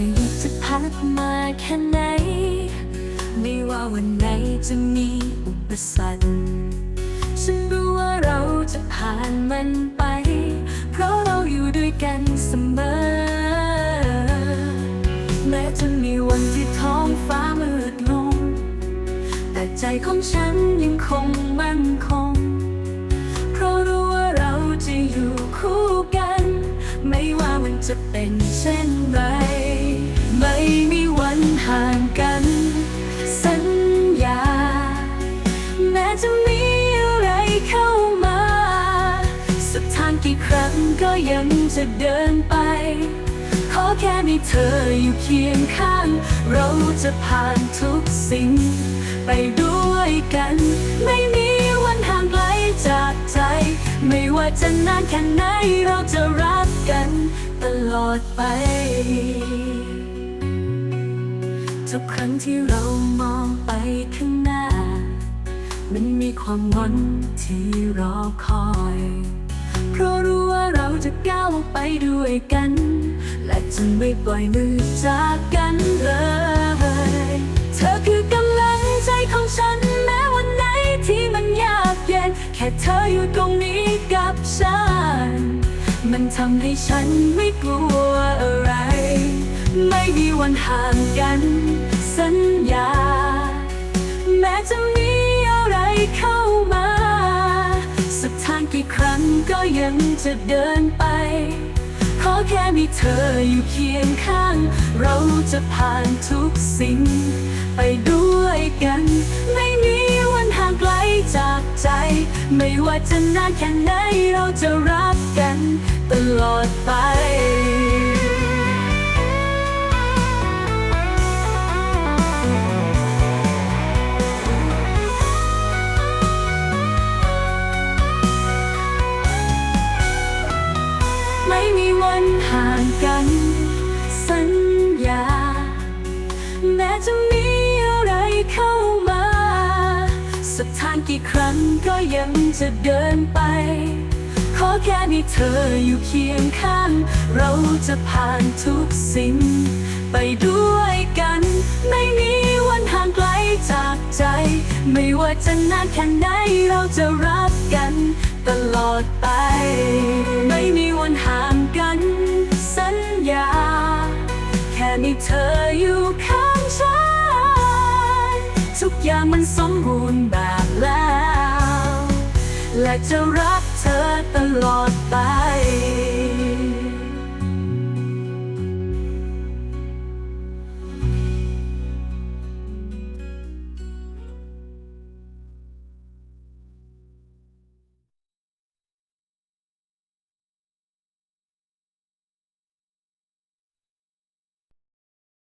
พายุจะพัดมาแค่ไหน ไม่ว่าวันไหนจะมีอุปสรรคฉันรู้ว่าเราจะผ่านมันไป เพราะเราอยู่ด้วยกันเสมอ แม้จะมีวันที่ท้องฟ้ามืดลง แต่ใจของฉันยังคงมั่นคง เพราะรู้ว่าเราจะอยู่คู่กัน ไม่ว่ามันจะเป็นเช่นไร กี่ครั้งก็ยังจะเดินไป ขอแค่มีเธออยู่เคียงข้าง เราจะผ่านทุกสิ่ง ไปด้วยกัน ไม่มีวันห่างไกลจากใจ ไม่ว่าจะนานแค่ไหนเราจะรักกันตลอดไปทุกครั้งที่เรามองไปข้างหน้า มันมีความหวังที่รอคอย ด้วยกัน และจะไม่ปล่อยมือจากกันเลย เธอคือกำลังใจของฉันแม้วันไหนที่มันยากเย็น แค่เธออยู่ตรงนี้กับฉัน มันทำให้ฉันไม่กลัวอะไร ไม่มีวันห่างกัน สัญญา แม้จะมีอะไรเข้ามา สักทางกี่ครั้งก็ยังจะเดินไป ขอแค่มีเธออยู่เคียงข้าง เราจะผ่านทุกสิ่ง ไปด้วยกัน ไม่มีวันห่างไกลจากใจ ไม่ว่าจะนานแค่ไหนเราจะรักกัน ตลอดไป ห่างกัน สัญญา แม้จะมีอะไรเข้ามา สักทางกี่ครั้งก็ยังจะเดินไป ขอแค่มีเธออยู่เคียงข้าง เราจะผ่านทุกสิ่ง ไปด้วยกัน ไม่มีวันห่างไกลจากใจ ไม่ว่าจะนานแค่ไหนเราจะรักกัน ตลอดไป ไม่มีวันห่างกัน อย่างมันสมบูรณ์แบบแล้ว และจะรักเธอตลอดไป